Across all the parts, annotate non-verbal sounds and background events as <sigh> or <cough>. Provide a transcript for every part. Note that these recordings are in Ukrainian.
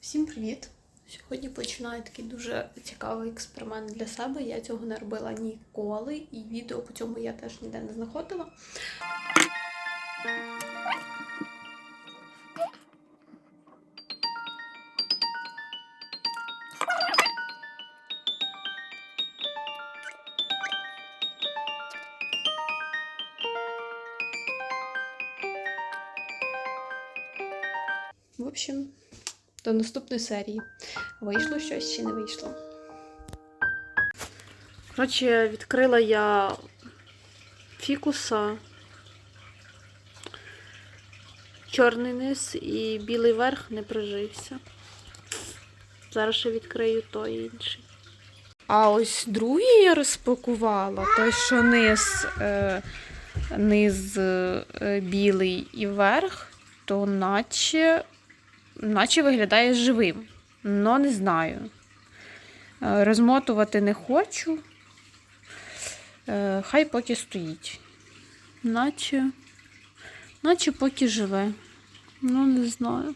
Всім привіт! Сьогодні починаю такий дуже цікавий експеримент для себе. Я цього не робила ніколи, і відео по цьому я теж ніде не знаходила. В общем, до наступної серії. Вийшло щось чи не вийшло? Коротше, відкрила я фікуса. Чорний низ і білий верх не прижився. Зараз ще відкрию той інший. А ось другий я розпакувала, той, що низ, е, низ е, білий і верх, то наче наче виглядає живим, але не знаю. Е, Розмотувати не хочу. Е, Хай поки стоїть. Наче, наче поки живе. Ну, не знаю.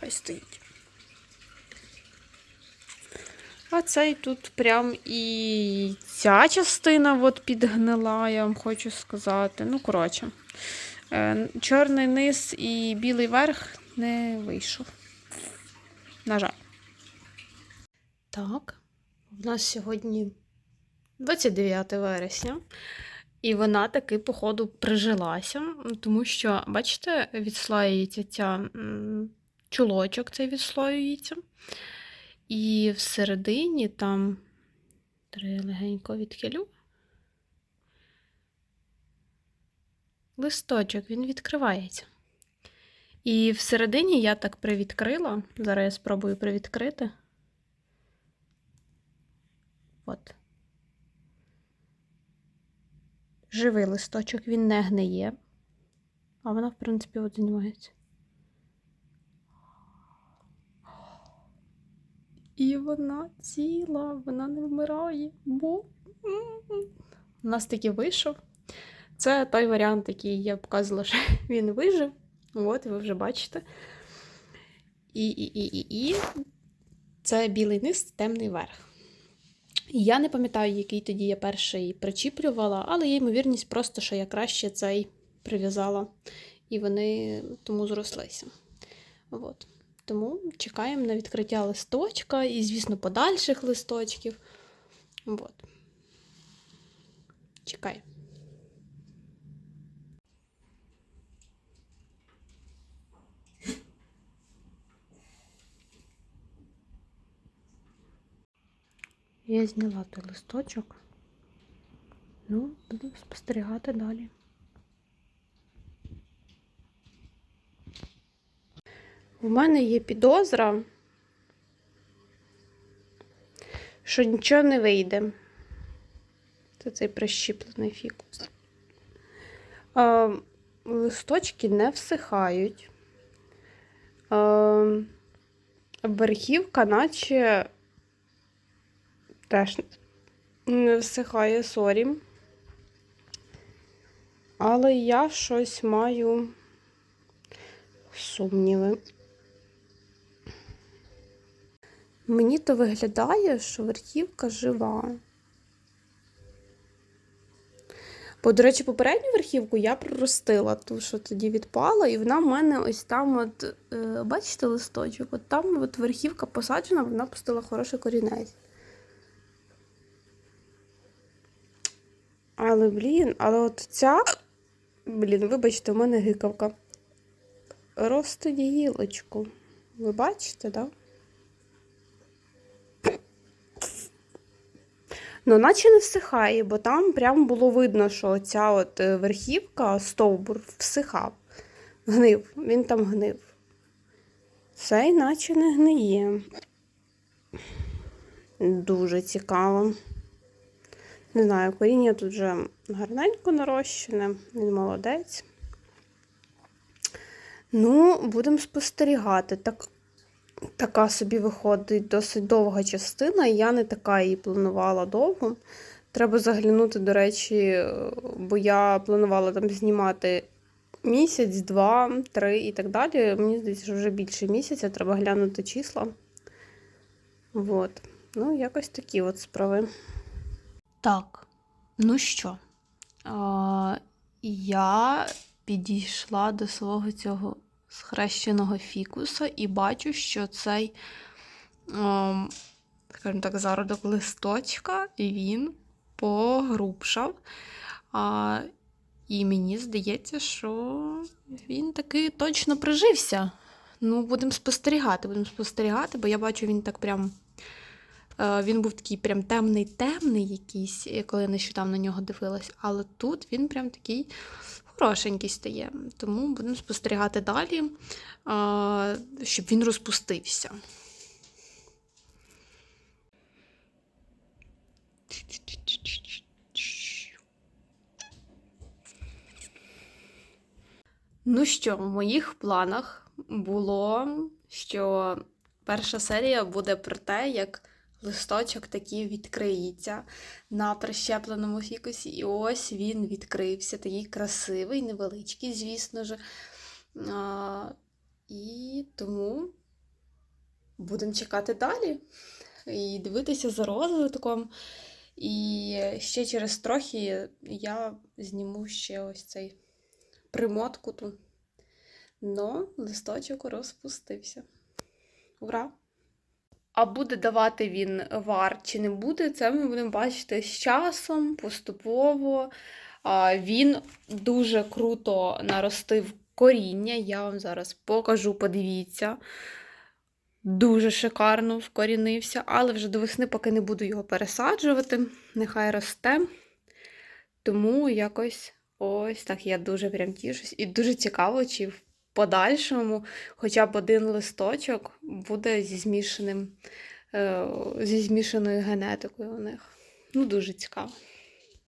Хай стоїть. А цей тут прям і ця частина от підгнила, я вам хочу сказати. Ну, коротше, чорний низ і білий верх не вийшов. На жаль. Так, в нас сьогодні 29 вересня, і вона таки, походу, прижилася, тому що, бачите, відслоюється ця чулочок, цей відслоюється. І всередині там три легенько відхилю. Листочок, він відкривається. І всередині я так привідкрила. Зараз я спробую привідкрити. От. Живий листочок, він не гниє. А вона, в принципі, от знімається. І вона ціла, вона не вмирає. Бо у нас таки вийшов. Це той варіант, який я показувала, що <laughs> він вижив. От, ви вже бачите. І, і, і, і, і. Це білий низ, темний верх. Я не пам'ятаю, який тоді я перший причіплювала, але є ймовірність просто, що я краще цей прив'язала, і вони тому зрослися. От. Тому чекаємо на відкриття листочка і, звісно, подальших листочків. От. Чекай. Я зняла той листочок. Ну, буду спостерігати далі. У мене є підозра, що нічого не вийде. Це цей прищіплений фікус. А, листочки не всихають. А, верхівка, наче теж не всихає сорі. Але я щось маю сумніви. Мені то виглядає, що верхівка жива. Бо, до речі, попередню верхівку я проростила, ту, що тоді відпала, і вона в мене ось там, от, е, бачите, листочок, от там от верхівка посаджена, вона пустила хороший корінець. Але, блін, але от ця, блін, вибачте, у мене гикавка. Росте гілочку. Ви бачите? Да? Ну, наче не всихає, бо там прямо було видно, що ця от е, верхівка, стовбур, всихав. Гнив, він там гнив. Цей наче не гниє. Дуже цікаво. Не знаю, коріння тут вже гарненько нарощене, він молодець. Ну, будемо спостерігати. Так, така собі виходить досить довга частина, я не така її планувала довго. Треба заглянути, до речі, бо я планувала там знімати місяць, два, три і так далі. Мені здається, що вже більше місяця, треба глянути числа. Вот. Ну, якось такі от справи. Так, ну що, а, я підійшла до свого цього схрещеного фікуса і бачу, що цей, ем, скажімо так, зародок листочка, він погрубшав. А, і мені здається, що він таки точно прижився. Ну, будемо спостерігати, будемо спостерігати, бо я бачу, він так прям. Е, Він був такий прям темний-темний якийсь, е, коли я нещодавно на нього дивилась. Але тут він прям такий хорошенький стає. Тому будемо спостерігати далі, щоб він розпустився. Ну що, в моїх планах було, що перша серія буде про те, як листочок такий відкриється на прищепленому фікусі. І ось він відкрився, такий красивий, невеличкий, звісно ж. А, і тому будемо чекати далі і дивитися за розвитком. І ще через трохи я зніму ще ось цей примотку ту. Но листочок розпустився. Ура! А буде давати він вар чи не буде, це ми будемо бачити з часом, поступово. Він дуже круто наростив коріння. Я вам зараз покажу, подивіться. Дуже шикарно вкорінився, але вже до весни поки не буду його пересаджувати. Нехай росте. Тому якось ось так я дуже прям тішусь. І дуже цікаво, чи в подальшому хоча б один листочок буде зі змішаним, е, зі змішаною генетикою у них. Ну, дуже цікаво.